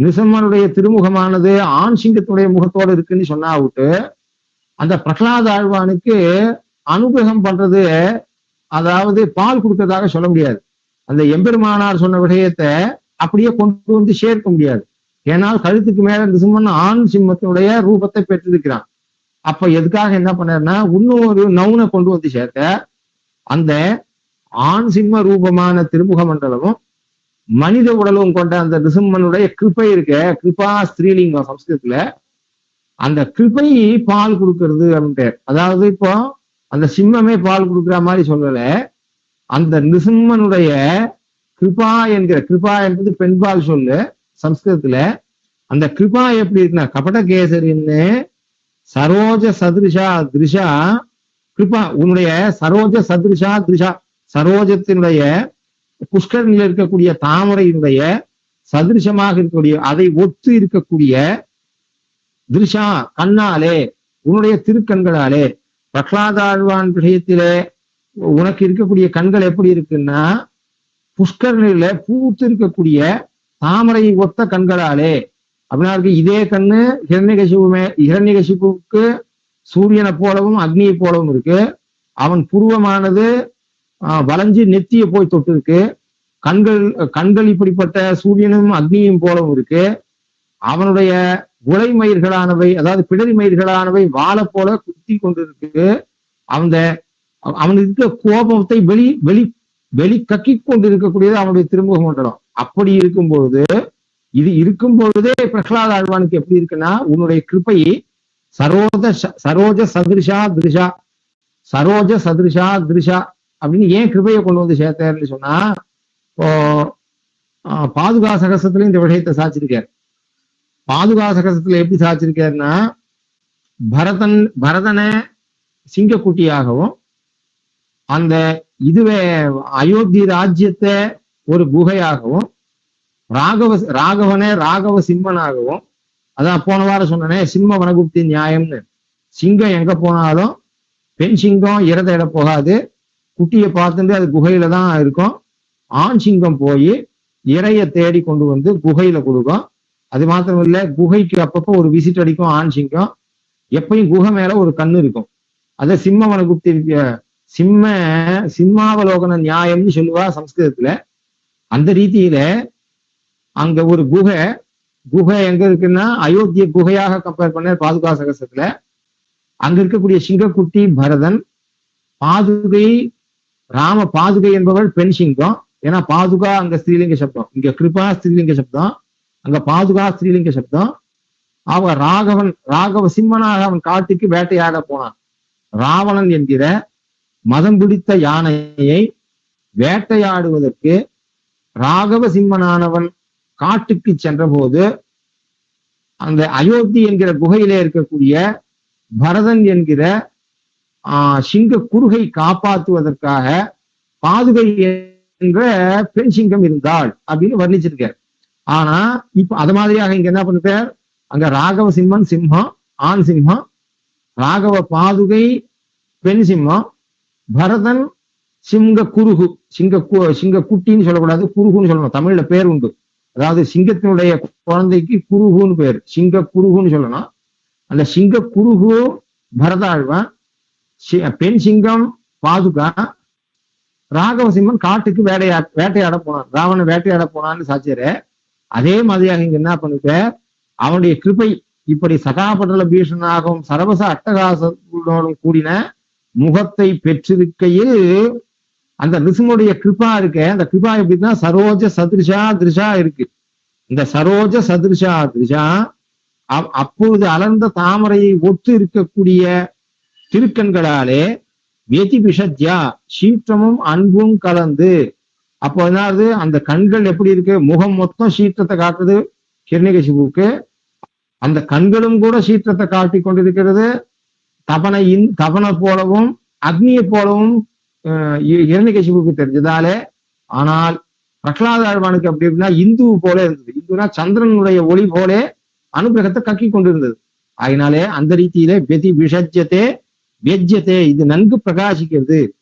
நிருசம்மனுடைய திருமுகமானது ஆண் சிங்கத்துடைய முகத்தோடு இருக்குன்னு சொன்னா விட்டு அந்த பிரகலாத ஆழ்வானுக்கு அனுகிரகம் பண்றது அதாவது பால் கொடுக்கறதாக சொல்ல முடியாது. அந்த எம்பெருமானார் சொன்ன விஷயத்தை அப்படியே கொண்டு வந்து சேர்க்க முடியாது. ஏன்னால் கழுத்துக்கு மேல நிருசம்மன் ஆண் சிம்மத்தினுடைய ரூபத்தை பெற்றிருக்கிறான். அப்ப எதுக்காக என்ன பண்ணாருன்னா இன்னொரு நவுனை கொண்டு வந்து சேர்க்க அந்த ஆண் சிம்ம ரூபமான திருமுக மண்டலமும் மனித உடலும் கொண்ட அந்த நிசிம்மனுடைய கிருப்பை இருக்க. கிருபா ஸ்திரீலிங்கம் சம்ஸ்கிருதத்துல அந்த கிருபை பால் கொடுக்கறது அப்படின்ட்டு. அதாவது இப்போ அந்த சிம்மமே பால் கொடுக்குற மாதிரி சொல்லல. அந்த நிசிம்மனுடைய கிருபா என்கிற கிருபா என்பது பெண்பால் சொல்லு சம்ஸ்கிருதத்துல. அந்த கிருபா எப்படி இருக்குன்னா கபடகேசரின்னு சரோஜ சதிருஷா திருஷா கிருபா உன்னுடைய சரோஜ சதிருஷா திருஷா சரோஜத்தினுடைய புஷ்கரனில் இருக்கக்கூடிய தாமரையினுடைய சதிருஷமாக இருக்கக்கூடிய அதை ஒத்து இருக்கக்கூடிய திருஷா கண்ணாலே உன்னுடைய திருக்கண்களாலே பிரகலாதாழ்வான் விஷயத்திலே உனக்கு இருக்கக்கூடிய கண்கள் எப்படி இருக்குன்னா புஷ்கரனில பூத்து இருக்கக்கூடிய தாமரை ஒத்த கண்களாலே. அப்படின்னா இருக்கு இதே கண்ணு ஹிரண்யகசிபுமே ஹிரண்யகசிபுக்கு சூரியனை போலவும் அக்னியை போலவும் இருக்கு. அவன் புருவமானது வளைஞ்சு நெத்திய போய் தொட்டு இருக்கு கண்கள் கண்கள் இப்படிப்பட்ட சூரியனும் அக்னியும் போலவும் இருக்கு. அவனுடைய உலைமயிர்களானவை அதாவது பிடரி மயிர்களானவை வாழை போல குத்தி கொண்டு இருக்கு அந்த அவனுக்கு இருக்க கோபத்தை வெளி வெளி வெளி கக்கி கொண்டு இருக்கக்கூடியது அவனுடைய திருமுக மண்டலம். அப்படி இருக்கும்பொழுது இது இருக்கும் பொழுதே பிரகலாத் ஆழ்வானுக்கு எப்படி இருக்குன்னா உன்னுடைய கிருப்பை சரோஜ ச- சரோஜ சதிருஷா திருஷா சரோஜ சதிருஷா திருஷா அப்படின்னு ஏன் கிருபையை கொண்டு வந்து சேர்த்தாருன்னு சொன்னா இப்போ ஆஹ், பாதுகா சகசத்துல இந்த விஷயத்தை சாச்சிருக்காரு. பாதுகா சகசத்துல எப்படி சாச்சிருக்காருன்னா பரதன் பரதனை சிங்கக்குட்டியாகவும் அந்த இதுவே அயோத்தி ராஜ்யத்தை ஒரு குகையாகவும் ராகவ ராகவனே ராகவ சிம்மனாகவும் அதான் போன வாரம் சொன்னனே சிம்ம வனகுப்தி நியாயம்னு. சிங்கம் எங்க போனாலும் பெண் சிங்கம் இறத இட போகாது. குட்டியை பார்த்துட்டு அது குகையில தான் இருக்கும். ஆண் சிங்கம் போய் இறைய தேடி கொண்டு வந்து குகையில கொடுக்கும். அது மாத்திரம் இல்லை குகைக்கு அப்பப்போ ஒரு விசிட் அடிக்கும் ஆண் சிங்கம். எப்பயும் குகை மேல ஒரு கண்ணு இருக்கும். அத சிம்மவன வனகுப்தி சிம்ம சிம்மாவலோகன நியாயம்னு சொல்லுவா சம்ஸ்கிருதத்துல. அந்த ரீதியில அங்க ஒரு குகை குகை எங்க இருக்குன்னா அயோத்திய குகையாக கம்பேர் பண்ண பாதுகா சகசத்துல அங்க இருக்கக்கூடிய சிங்கக்குட்டி பரதன் பாதுகை ராம பாதுகை என்பவள் பெண் சிங்கம். ஏன்னா பாதுகா அங்க ஸ்ரீலிங்க சப்தம். இங்க கிருபா ஸ்ரீலிங்க சப்தம். அங்க பாதுகா ஸ்ரீலிங்க சப்தம். அவ ராகவன் ராகவ சிம்மனாக அவன் காட்டுக்கு வேட்டையாட போனான். ராவணன் என்கிற மதம் பிடித்த யானையை வேட்டையாடுவதற்கு ராகவ சிம்மனானவன் காட்டுக்கு சென்றபோது அந்த அயோத்தி என்கிற குகையிலே இருக்கக்கூடிய பரதன் என்கிற ஆஹ் சிங்க குருகை காப்பாற்றுவதற்காக பாதுகை என்ற பெண் சிங்கம் இருந்தாள் அப்படின்னு வர்ணிச்சிருக்கார். ஆனா இப்ப அது மாதிரியாக இங்க என்ன பண்ணிருக்கார்? அங்க ராகவ சிம்மன் சிம்மம் ஆண் சிம்மம் ராகவ பாதுகை பெண் சிம்மம் பரதன் சிங்க குருகு சிங்க கு- சிங்க குட்டின்னு சொல்லக்கூடாது குருகுன்னு சொல்லணும். தமிழ்ல பேர் உண்டு. அதாவது சிங்கத்தினுடைய குழந்தைக்கு குருகுன்னு பேர். சிங்க குருகுன்னு சொல்லணும். அந்த சிங்க குருகு பரதாழ்வன் பெண் சிங்கம் பாதுகா ராகவ சிம்மன் காட்டுக்கு வேட்டையா வேட்டையாட போனான். ராவணன் வேட்டையாட போனான்னு சாச்சியரு அதே மாதிரியாக இங்க என்ன பண்ணிட்ட அவனுடைய கிருபை இப்படி சகாபடல பீஷனாகவும் சரவச அட்டகாசத்தோடும் கூடின முகத்தை பெற்றிருக்கையில் அந்த ரிசுமுடைய கிருபா இருக்க அந்த கிருபா எப்படின்னா சரோஜ சதிருஷா திருஷா இருக்கு. இந்த சரோஜ சதிருஷா திருஷா அப்- அப்பொழுது அலர்ந்த தாமரையை ஒத்து இருக்கக்கூடிய திருக்கண்களாலே வியதிபிஷத்யா சீற்றமும் அன்பும் கலந்து அப்போ என்னது அந்த கண்கள் எப்படி இருக்கு? முகம் மொத்தம் சீற்றத்தை காட்டுது கிருணிகசிபுக்கு அந்த கண்களும் கூட சீற்றத்தை காட்டி கொண்டிருக்கிறது. தபனை இன் தபனை போலவும் அக்னியை போலவும் இரணிகசிபுக்கு தெரிஞ்சதாலே ஆனால் பிரகலாத ஆழ்வானுக்கு அப்படி எப்படின்னா இந்து போல இருந்தது. இந்துனா சந்திரனுடைய ஒளி போலே அனுகிரகத்தை கக்கி கொண்டிருந்தது. அதனாலே அந்த ரீதியிலே வெதி விஷஜ்யத்தே வெஜ்ஜத்தை இது நன்கு பிரகாசிக்கிறது.